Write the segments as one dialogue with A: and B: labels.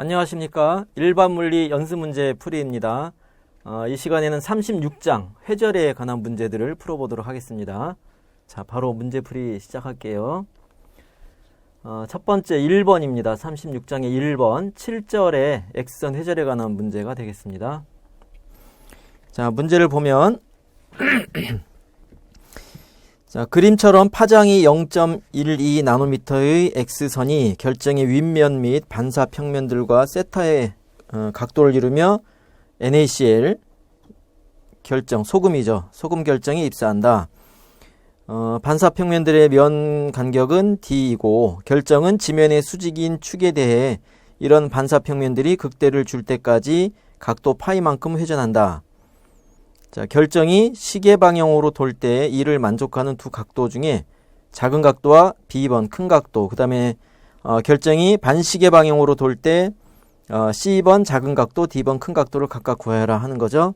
A: 안녕하십니까. 일반 물리 연습 문제 풀이입니다. 어, 이 시간에는 36장 회절에 관한 문제들을 풀어보도록 하겠습니다. 자, 바로 문제 풀이 시작할게요. 어, 첫 번째 1번입니다. 36장의 1번 7절에 X선 회절에 관한 문제가 되겠습니다. 자, 문제를 보면 자, 그림처럼 파장이 0.12 나노미터의 X선이 결정의 윗면 및 반사 평면들과 세타의 어, 각도를 이루며 NaCl 결정, 소금이죠. 소금 결정이 입사한다. 어, 반사 평면들의 면 간격은 D이고 결정은 지면의 수직인 축에 대해 이런 반사 평면들이 극대를 줄 때까지 각도 파이만큼 회전한다. 자, 결정이 시계 방향으로 돌 때 이를 만족하는 두 각도 중에 작은 각도와 B번 큰 각도, 그 다음에 어, 결정이 반시계 방향으로 돌때 어, C번 작은 각도, D번 큰 각도를 각각 구하여라 하는 거죠.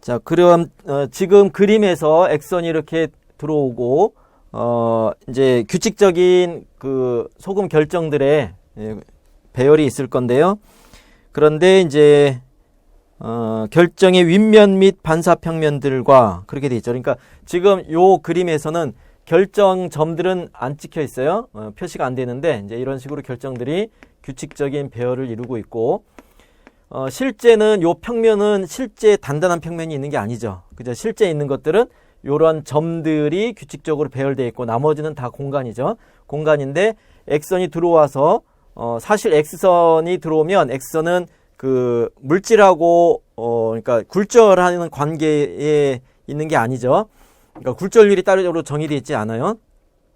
A: 자, 그럼 어, 지금 그림에서 X선이 이렇게 들어오고 어, 이제 규칙적인 그 소금 결정들의 예, 배열이 있을 건데요. 그런데 이제 어, 결정의 윗면 및 반사 평면들과 그렇게 돼 있죠. 그러니까 지금 요 그림에서는 결정 점들은 안 찍혀 있어요. 어, 표시가 안 되는데 이제 이런 식으로 결정들이 규칙적인 배열을 이루고 있고 어, 실제는 요 평면은 실제 단단한 평면이 있는 게 아니죠. 그죠? 실제 있는 것들은 요런 점들이 규칙적으로 배열되어 있고 나머지는 다 공간이죠. 공간인데 X선이 들어와서 어, 사실 X선이 들어오면 X선은 그 물질하고 어 그러니까 굴절하는 관계에 있는 게 아니죠. 그러니까 굴절률이 따로 정의되어 있지 않아요.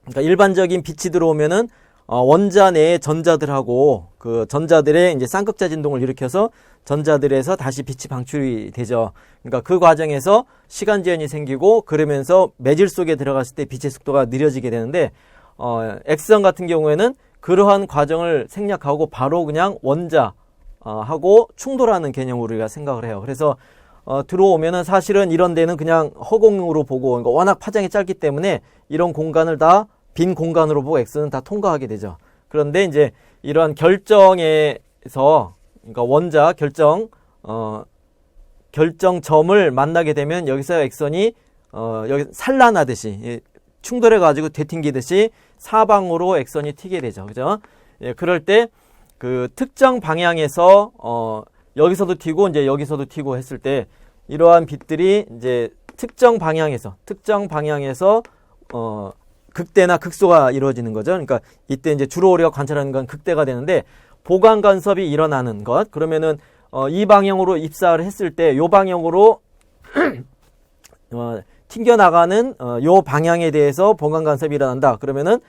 A: 그러니까 일반적인 빛이 들어오면은 어 원자 내의 전자들하고 그 전자들의 이제 쌍극자 진동을 일으켜서 전자들에서 다시 빛이 방출이 되죠. 그러니까 그 과정에서 시간 제한이 생기고 그러면서 매질 속에 들어갔을 때 빛의 속도가 느려지게 되는데 어 X선 같은 경우에는 그러한 과정을 생략하고 바로 그냥 원자 어, 하고 충돌하는 개념으로 우리가 생각을 해요. 그래서 어, 들어오면은 사실은 이런 데는 그냥 허공으로 보고 그러니까 워낙 파장이 짧기 때문에 이런 공간을 다 빈 공간으로 보고 X는 다 통과하게 되죠. 그런데 이제 이러한 결정에서 그러니까 원자 결정 어, 결정점을 만나게 되면 여기서 X선이 어, 여기 산란하듯이 예, 충돌해 가지고 되튕기듯이 사방으로 X선이 튀게 되죠. 그죠? 예, 그럴 때 그 특정 방향에서 어 여기서도 튀고 이제 여기서도 튀고 했을 때 이러한 빛들이 이제 특정 방향에서 특정 방향에서 어 극대나 극소가 이루어지는 거죠. 그러니까 이때 이제 주로 우리가 관찰하는 건 극대가 되는데 보강 간섭이 일어나는 것 그러면은 어, 이 방향으로 입사를 했을 때 요 방향으로 어, 튕겨 나가는 어, 요 방향에 대해서 보강 간섭이 일어난다. 그러면은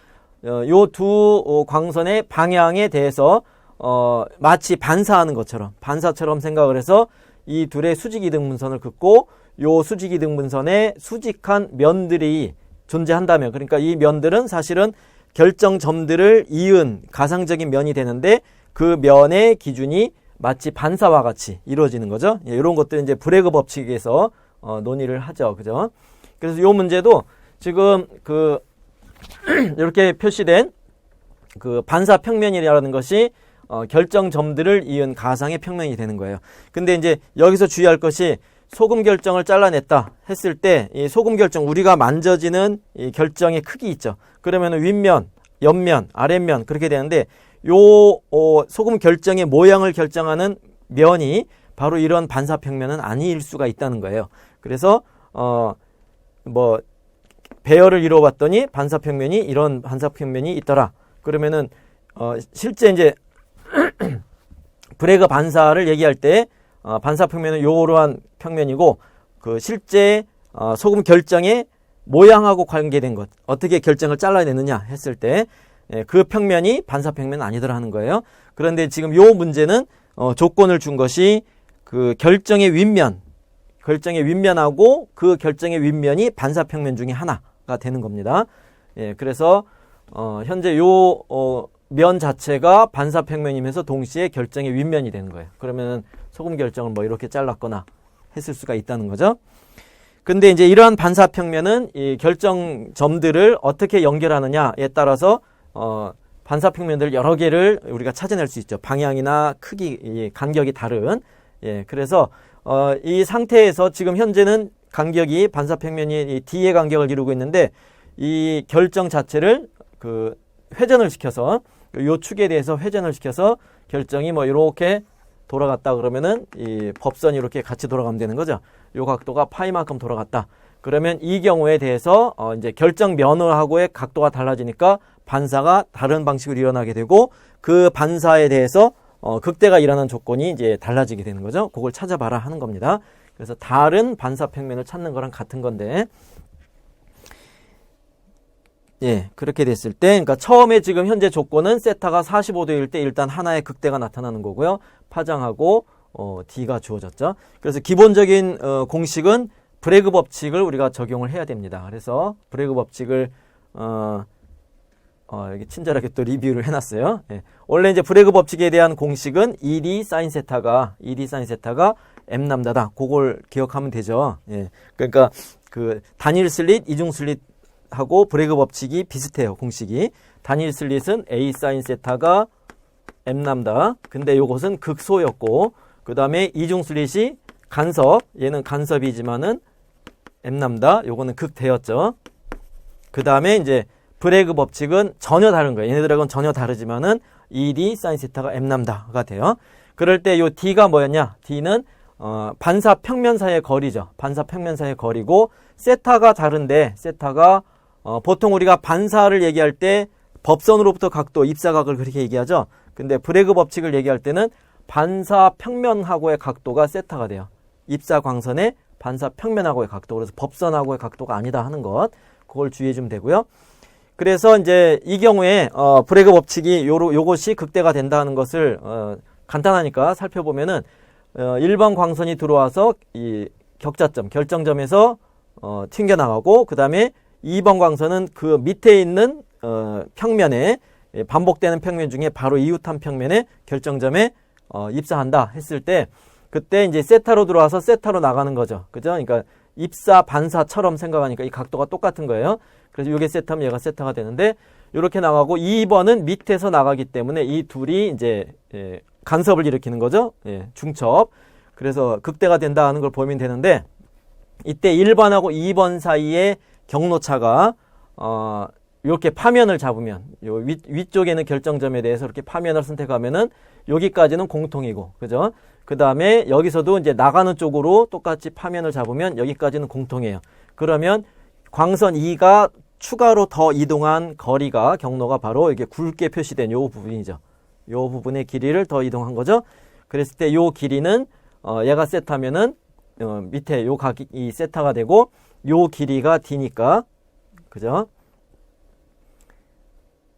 A: 어, 요두 어, 광선의 방향에 대해서 어, 마치 반사하는 것처럼 반사처럼 생각을 해서 이 둘의 수직 이등분선을 긋고 요 수직 이등분선에 수직한 면들이 존재한다면 그러니까 이 면들은 사실은 결정점들을 이은 가상적인 면이 되는데 그 면의 기준이 마치 반사와 같이 이루어지는 거죠. 예, 이런 것들 이제 브레그 법칙에서 어, 논의를 하죠. 그죠? 그래서 요 문제도 지금 그 이렇게 표시된 그 반사 평면이라는 것이 어, 결정점들을 이은 가상의 평면이 되는 거예요. 근데 이제 여기서 주의할 것이 소금 결정을 잘라냈다 했을 때 이 소금 결정 우리가 만져지는 이 결정의 크기 있죠. 그러면 윗면, 옆면, 아랫면 그렇게 되는데 요 어, 소금 결정의 모양을 결정하는 면이 바로 이런 반사 평면은 아닐 수가 있다는 거예요. 그래서 어 뭐 배열을 이루어 봤더니 반사 평면이 이런 반사 평면이 있더라. 그러면은 어 실제 이제 브레그 반사를 얘기할 때 어, 반사 평면은 요러한 평면이고 그 실제 어, 소금 결정의 모양하고 관계된 것 어떻게 결정을 잘라내느냐 했을 때그 예, 평면이 반사 평면 아니더라 하는 거예요. 그런데 지금 요 문제는 어, 조건을 준 것이 그 결정의 윗면 결정의 윗면하고 그 결정의 윗면이 반사 평면 중에 하나가 되는 겁니다. 예, 그래서 어, 현재 요 어, 면 자체가 반사평면이면서 동시에 결정의 윗면이 되는 거예요. 그러면 소금 결정을 뭐 이렇게 잘랐거나 했을 수가 있다는 거죠. 근데 이제 이러한 반사평면은 이 결정점들을 어떻게 연결하느냐에 따라서 어 반사 평면들 여러 개를 우리가 찾아낼 수 있죠. 방향이나 크기, 이 간격이 다른. 예, 그래서 어, 이 상태에서 지금 현재는 간격이 반사 평면이 이 D의 간격을 이루고 있는데 이 결정 자체를 그 회전을 시켜서 요 축에 대해서 회전을 시켜서 결정이 뭐 이렇게 돌아갔다 그러면은 이 법선이 이렇게 같이 돌아가면 되는 거죠. 요 각도가 파이만큼 돌아갔다. 그러면 이 경우에 대해서 어 이제 결정 면허하고의 각도가 달라지니까 반사가 다른 방식으로 일어나게 되고 그 반사에 대해서 어 극대가 일어나는 조건이 이제 달라지게 되는 거죠. 그걸 찾아봐라 하는 겁니다. 그래서 다른 반사 평면을 찾는 거랑 같은 건데 예, 그렇게 됐을 때, 그러니까 처음에 지금 현재 조건은 세타가 45도일 때 일단 하나의 극대가 나타나는 거고요. 파장하고 어, D가 주어졌죠. 그래서 기본적인 어, 공식은 브레그 법칙을 우리가 적용을 해야 됩니다. 그래서 브레그 법칙을 어, 어, 여기 친절하게 또 리뷰를 해놨어요. 예. 원래 이제 브레그 법칙에 대한 공식은 2D 사인 세타가 2D 사인 세타가 m 남다다. 그걸 기억하면 되죠. 예. 그러니까 그 단일 슬릿, 이중 슬릿 하고 브레그 법칙이 비슷해요. 공식이. 단일 슬릿은 A 사인 세타가 M 남다. 근데 요것은 극소였고 그 다음에 이중 슬릿이 간섭. 얘는 간섭이지만은 M 남다. 요거는 극대였죠. 그 다음에 이제 브레그 법칙은 전혀 다른 거예요. 얘네들하고는 전혀 다르지만은 2D 사인 세타가 M 남다가 돼요. 그럴 때 요 D가 뭐였냐? D는 어, 반사 평면 사이의 거리죠. 반사 평면 사이의 거리고 세타가 다른데 세타가 어, 보통 우리가 반사를 얘기할 때 법선으로부터 각도, 입사각을 그렇게 얘기하죠. 근데 브레그 법칙을 얘기할 때는 반사 평면하고의 각도가 세타가 돼요. 입사 광선의 반사 평면하고의 각도. 그래서 법선하고의 각도가 아니다 하는 것. 그걸 주의해 주면 되고요. 그래서 이제 이 경우에 어, 브레그 법칙이 요 요것이 극대가 된다는 것을 어, 간단하니까 살펴보면은 어, 1번 광선이 들어와서 이 격자점, 결정점에서 어, 튕겨나가고 그 다음에 2번 광선은 그 밑에 있는 어, 평면에 예, 반복되는 평면 중에 바로 이웃한 평면에 결정점에 어, 입사한다 했을 때 그때 이제 세타로 들어와서 세타로 나가는 거죠. 그죠? 그러니까 입사 반사처럼 생각하니까 이 각도가 똑같은 거예요. 그래서 이게 세타면 얘가 세타가 되는데 이렇게 나가고 2번은 밑에서 나가기 때문에 이 둘이 이제 예, 간섭을 일으키는 거죠. 예, 중첩. 그래서 극대가 된다 하는 걸 보면 되는데 이때 1번하고 2번 사이에 경로차가 어 이렇게 파면을 잡으면 요 위, 위쪽에는 결정점에 대해서 이렇게 파면을 선택하면은 여기까지는 공통이고 그죠? 그 다음에 여기서도 이제 나가는 쪽으로 똑같이 파면을 잡으면 여기까지는 공통이에요. 그러면 광선 2가 추가로 더 이동한 거리가 경로가 바로 이게 굵게 표시된 요 부분이죠. 요 부분의 길이를 더 이동한 거죠. 그랬을 때 요 길이는 어 얘가 세타면은 어 밑에 요 각이 이 세타가 되고 요 길이가 d니까 그죠?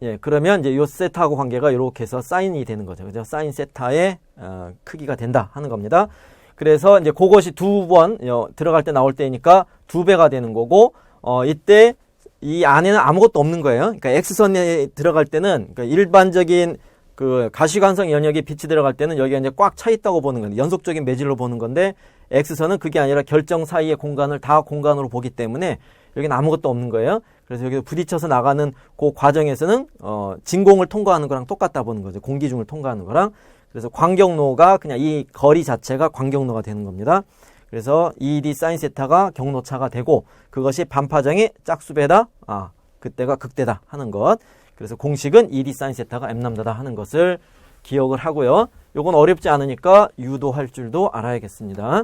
A: 예, 그러면 이제 요 세타하고 관계가 이렇게 해서 사인이 되는 거죠. 그죠? 사인 세타의 어, 크기가 된다 하는 겁니다. 그래서 이제 그것이 두 번 들어갈 때 나올 때니까 두 배가 되는 거고 어 이때 이 안에는 아무것도 없는 거예요. 그러니까 X선에 들어갈 때는 그러니까 일반적인 그 가시관성 연역이 빛이 들어갈 때는 여기가 이제 꽉 차 있다고 보는 건데 연속적인 매질로 보는 건데 X선은 그게 아니라 결정 사이의 공간을 다 공간으로 보기 때문에 여기는 아무것도 없는 거예요. 그래서 여기 부딪혀서 나가는 그 과정에서는 어 진공을 통과하는 거랑 똑같다 보는 거죠. 공기중을 통과하는 거랑 그래서 광경로가 그냥 이 거리 자체가 광경로가 되는 겁니다. 그래서 ED 사인 세타가 경로차가 되고 그것이 반파장의 짝수배다. 아, 그때가 극대다 하는 것. 그래서 공식은 ED 사인 세타가 M 남다다 하는 것을 기억을 하고요. 요건 어렵지 않으니까 유도할 줄도 알아야겠습니다.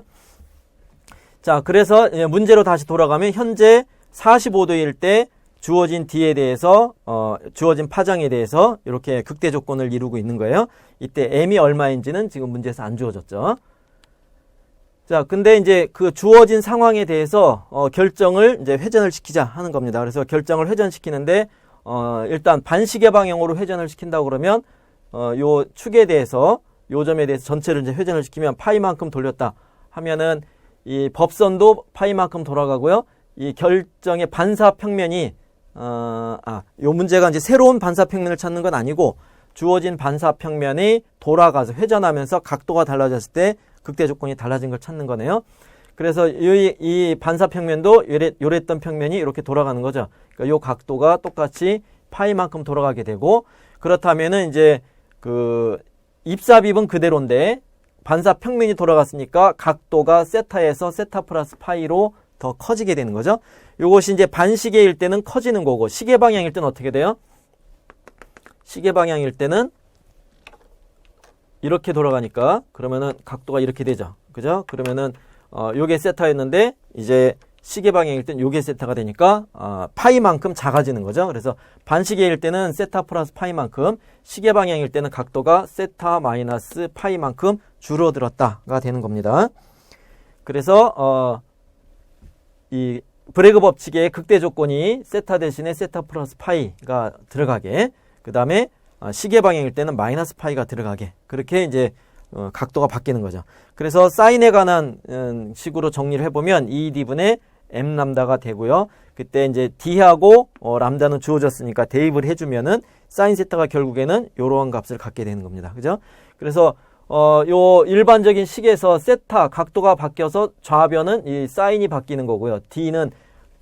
A: 자, 그래서 문제로 다시 돌아가면 현재 45도일 때 주어진 D에 대해서 어, 주어진 파장에 대해서 이렇게 극대 조건을 이루고 있는 거예요. 이때 M이 얼마인지는 지금 문제에서 안 주어졌죠. 자, 근데 이제 그 주어진 상황에 대해서 어, 결정을 이제 회전을 시키자 하는 겁니다. 그래서 결정을 회전시키는데 어, 일단 반시계 방향으로 회전을 시킨다고 그러면 어, 요 축에 대해서 요 점에 대해서 전체를 이제 회전을 시키면 파이만큼 돌렸다 하면은 이 법선도 파이만큼 돌아가고요. 이 결정의 반사 평면이 어, 아, 요 문제가 이제 새로운 반사 평면을 찾는 건 아니고 주어진 반사 평면이 돌아가서 회전하면서 각도가 달라졌을 때 극대 조건이 달라진 걸 찾는 거네요. 그래서 이, 이 반사 평면도 요래, 요랬던 평면이 이렇게 돌아가는 거죠. 그러니까 요 각도가 똑같이 파이만큼 돌아가게 되고 그렇다면은 이제 그 입사비은 그대로인데 반사 평면이 돌아갔으니까 각도가 세타에서 세타 플러스 파이로 더 커지게 되는 거죠. 요것이 이제 반시계일 때는 커지는 거고 시계 방향일 때는 어떻게 돼요? 시계 방향일 때는 이렇게 돌아가니까 그러면은 각도가 이렇게 되죠. 그죠? 그러면은 어 요게 세타였는데 이제 시계 방향일 땐 요게 세타가 되니까 어, 파이만큼 작아지는 거죠. 그래서 반시계일 때는 세타 플러스 파이만큼 시계 방향일 때는 각도가 세타 마이너스 파이만큼 줄어들었다가 되는 겁니다. 그래서 어, 이 브레그 법칙의 극대 조건이 세타 대신에 세타 플러스 파이가 들어가게 그 다음에 어, 시계 방향일 때는 마이너스 파이가 들어가게 그렇게 이제 어, 각도가 바뀌는 거죠. 그래서 사인에 관한 음, 식으로 정리를 해보면 E D분의 M 람다가 되고요. 그때 이제 D하고 어, 람다는 주어졌으니까 대입을 해주면은 사인 세타가 결국에는 이러한 값을 갖게 되는 겁니다. 그죠? 그래서 어, 요 일반적인 식에서 세타 각도가 바뀌어서 좌변은 이 사인이 바뀌는 거고요. D는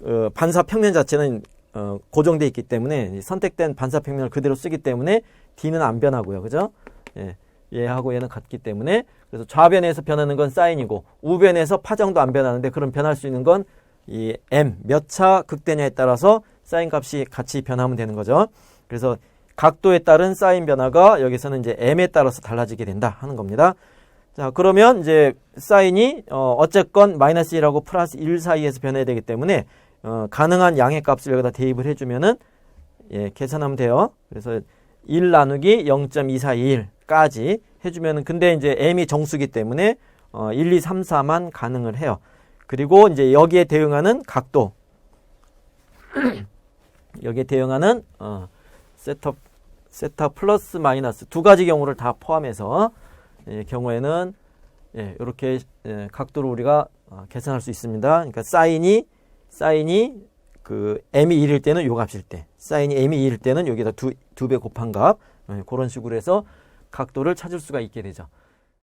A: 어, 반사 평면 자체는 어, 고정돼 있기 때문에 이 선택된 반사 평면을 그대로 쓰기 때문에 D는 안 변하고요. 그죠? 예. 얘하고 얘는 같기 때문에 그래서 좌변에서 변하는 건 사인이고 우변에서 파장도 안 변하는데 그럼 변할 수 있는 건 이 m 몇 차 극대냐에 따라서 사인 값이 같이 변하면 되는 거죠. 그래서 각도에 따른 사인 변화가 여기서는 이제 m에 따라서 달라지게 된다 하는 겁니다. 자 그러면 이제 사인이 어 어쨌건 마이너스 1하고 플러스 1 사이에서 변해야 되기 때문에 어 가능한 양의 값을 여기다 대입을 해주면은 예 계산하면 돼요. 그래서 1 나누기 0.241까지 해주면은 근데 이제 m이 정수기 때문에 어 1, 2, 3, 4만 가능을 해요. 그리고 이제 여기에 대응하는 각도 여기에 대응하는 어 세터 세타 플러스 마이너스 두 가지 경우를 다 포함해서 예, 경우에는 예, 이렇게 예, 각도를 우리가 어, 계산할 수 있습니다. 그러니까 사인이 사인이 그 m이 1일 때는 요 값일 때, 사인이 m이 2일 때는 여기다 두 두 배 곱한 값 예, 그런 식으로 해서 각도를 찾을 수가 있게 되죠.